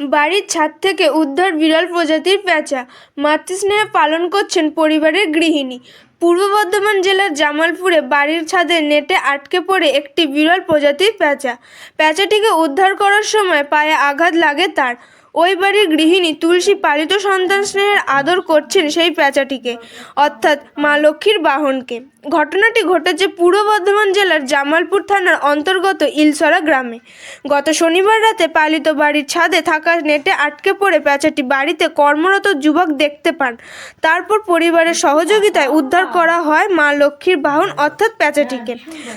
বাড়ির ছাদ থেকে উদ্ধার বিরল প্রজাতির পেঁচা মাতৃস্নেহে পালন করছেন পরিবারের গৃহিণী। পূর্ব বর্ধমান জেলার জামালপুরে বাড়ির ছাদে নেটে আটকে পড়ে একটি বিরল প্রজাতির পেঁচা পেঁচাটিকে উদ্ধার করার সময় পায়ে আঘাত লাগে তার। ওই বাড়ির গৃহিণী তুলসী পালিত সন্তান স্নেহের আদর করছেন সেই পেঁচাটিকে অর্থাৎ মা লক্ষ্মীর বাহনকে। ঘটনাটি ঘটেছে পূর্ব বর্ধমান জেলার জামালপুর থানার অন্তর্গত ইলসরা গ্রামে। গত শনিবার রাতে পালিত বাড়ির ছাদে থাকা নেটে আটকে পড়ে প্যাঁচাটি বাড়িতে কর্মরত যুবক দেখতে পান। তারপর পরিবারের সহযোগিতায় উদ্ধার করা হয় মা লক্ষ্মীর বাহন অর্থাৎ প্যাঁচাটিকে।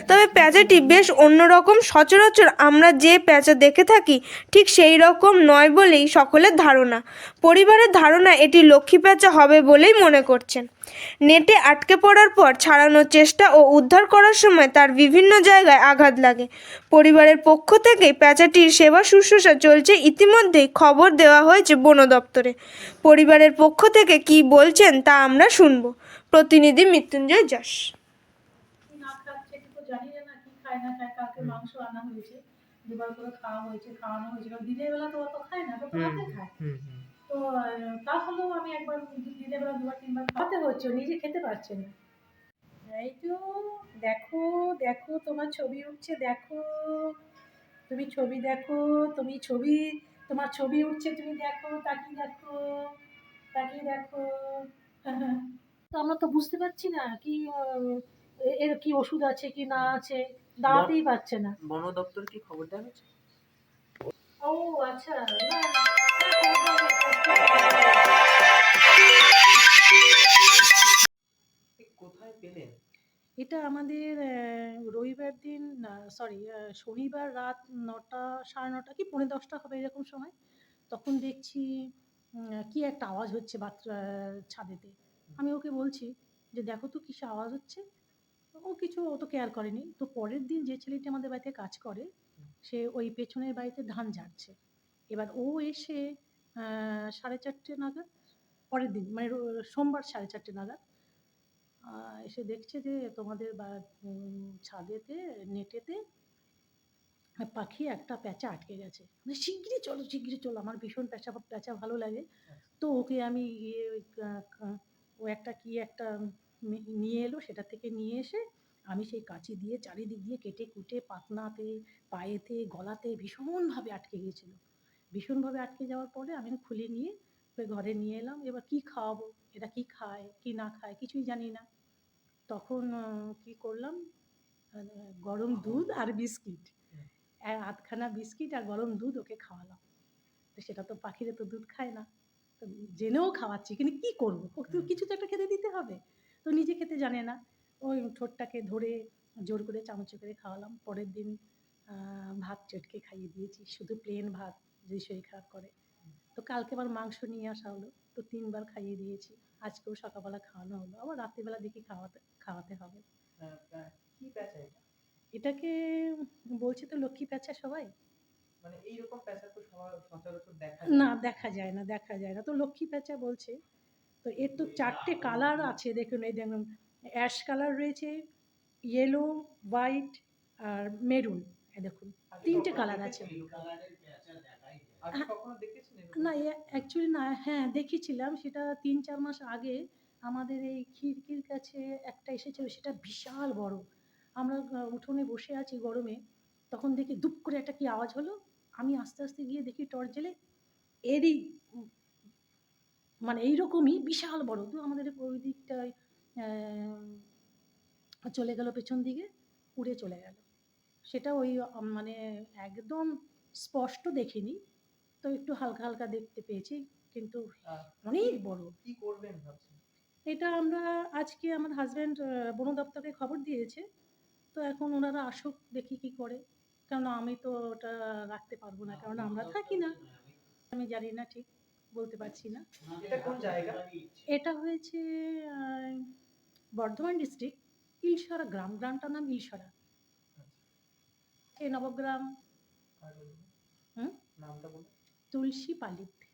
তবে প্যাঁচাটি বেশ অন্যরকম, সচরাচর আমরা যে প্যাঁচা দেখে থাকি ঠিক সেই রকম নয় বলেই সকলের ধারণা। পরিবারের ধারণা এটি লক্ষ্মী প্যাঁচা হবে বলেই মনে করছেন। নেটে আটকে পড়ার পর ছাড়ানোর চেষ্টা ও উদ্ধার করার সময় তার বিভিন্ন জায়গায় আঘাত লাগে। পরিবারের পক্ষ থেকে প্যাঁচাটির সেবা শুশ্রূষা চলছে। ইতিমধ্যেই খবর দেওয়া হয়েছে বন দপ্তরে। পরিবারের পক্ষ থেকে কি বলছেন তা আমরা শুনব। প্রতিনিধি মৃত্যুঞ্জয় যশ। দিনের বেলা তো অত খায় না তো খায় তো আহ, তাহলেও আমি একবার দিনের বেলা দুবার তিনবার খাওয়াতে হচ্ছে নিজে খেতে পারছে না। এই তো দেখো দেখো তোমার ছবি উঠছে দেখো। তুমি ছবি দেখো তুমি ছবি তোমার ছবি উঠছে তুমি দেখো তাকিয়ে দেখো তাকিয়ে দেখো। তো আমরা তো বুঝতে পারছি না কি এর কি ওষুধ আছে কি না আছে দাঁড়াতেই পারছে না। বন দপ্তর কি খবর দেওয়া ও আচ্ছা না, এটা আমাদের রবিবার দিন সরি শনিবার রাত নটা, সাড়ে নটা কি পৌনে দশটা হবে এরকম সময়, তখন দেখছি কি একটা আওয়াজ হচ্ছে বাথরুম ছাদেতে। আমি ওকে বলছি যে, দেখো তো কিসে আওয়াজ হচ্ছে। ও কিছু অত কেয়ার করেনি। তো পরের দিন যে ছেলেটি আমাদের বাড়িতে কাজ করে, সে ওই পেছনের বাড়িতে ধান ঝাড়ছে। এবার ও এসে সাড়ে চারটে নাগাদ পরের দিন মানে সোমবার সাড়ে চারটে নাগাদ এসে দেখছে যে তোমাদের বা ছাদেতে নেটেতে পাখি একটা প্যাঁচা আটকে গেছে। মানে শিগগিরই চলো শিগগিরই চলো আমার ভীষণ প্যাঁচা প্যাঁচা ভালো লাগে। তো ওকে আমি কা- ও একটা কি একটা নিয়ে এলো সেটা থেকে নিয়ে এসে আমি সেই কাঁচি দিয়ে চারিদিক দিয়ে কেটে কুটে পাতনাতে পায়েতে গলাতে ভীষণভাবে আটকে গিয়েছিল। ভীষণভাবে আটকে যাওয়ার পরে আমি খুলে নিয়ে ওই ঘরে নিয়ে এলাম। এবার কি খাওয়াবো? এটা কি খায়? কি না খায়? কিছুই জানি না। তখন কি করলাম? গরম দুধ আর বিস্কিট। আধখানা বিস্কিট আর গরম দুধ ওকে খাওয়ালাম। তো সেটা তো পাখিরে তো দুধ খায় না। তো জেনেও খাওয়াচ্ছি কিন্তু কী করব? ওকে তো কিছু তো একটা খেতে দিতে হবে। তো নিজে খেতে জানে না। ওই ঠোঁটটাকে ধরে জোর করে চামচে করে খাওয়ালাম। পরের দিন ভাত চটকে খাইয়ে দিয়েছি। শুধু প্লেন ভাত। যদি শরীর খারাপ করে। তো কালকে আবার মাংস নিয়ে আসা হলো তো তিনবার খাইয়ে দিয়েছি। আজকেও সকালবেলা খাওয়ানো হলো আবার রাত্রিবেলা দেখি খাওয়াতে খাওয়াতে হবে। কি প্যাঁচা এটা? এটাকে বলছে তো লক্ষ্মী প্যাঁচা সবাই? মানে এইরকম প্যাঁচা তো সচরাচর দেখা না দেখা যায় না দেখা যায় না। তো লক্ষ্মী প্যাঁচা বলছে তো এর তো চারটে কালার আছে দেখুন এই দেখুন অ্যাশ কালার রয়েছে ইয়েলো হোয়াইট আর মেরুন এই দেখুন তিনটে কালার আছে আগে কখনো দেখেছেন এরকম? না অ্যাকচুয়ালি না হ্যাঁ দেখেছিলাম। সেটা তিন চার মাস আগে আমাদের এই খিড়কির কাছে একটা এসেছিল সেটা বিশাল বড়। আমরা উঠোনে বসে আছি গরমে তখন দেখি দুপ করে একটা কি আওয়াজ হলো। আমি আস্তে আস্তে গিয়ে দেখি টর্চ জেলে এরই মানে এইরকমই বিশাল বড়। তো আমাদের ওই দিকটায় চলে গেল পেছন দিকে উড়ে চলে গেল। সেটা ওই মানে একদম স্পষ্ট দেখিনি। তো একটু হালকা হালকা দেখতে পেয়েছি কিন্তু অনেক বড়। কি করবেন এটা আমরা আজকে আমার হাজব্যান্ড বন দপ্তরকে খবর দিয়েছে তো এখন ওনারা আসুক দেখি কি করে। কেননা আমি তো ওটা রাখতে পারব না কারণ আমরা থাকি না। আমি জানি না ঠিক বলতে পারছি না। এটা কোন জায়গা? এটা হয়েছে বর্ধমান ডিস্ট্রিক্ট ইলসরা গ্রাম। গ্রামটার নাম ইলসরা এই নবগ্রাম। হুম? নামটা বলুন। তুলসী পালিত।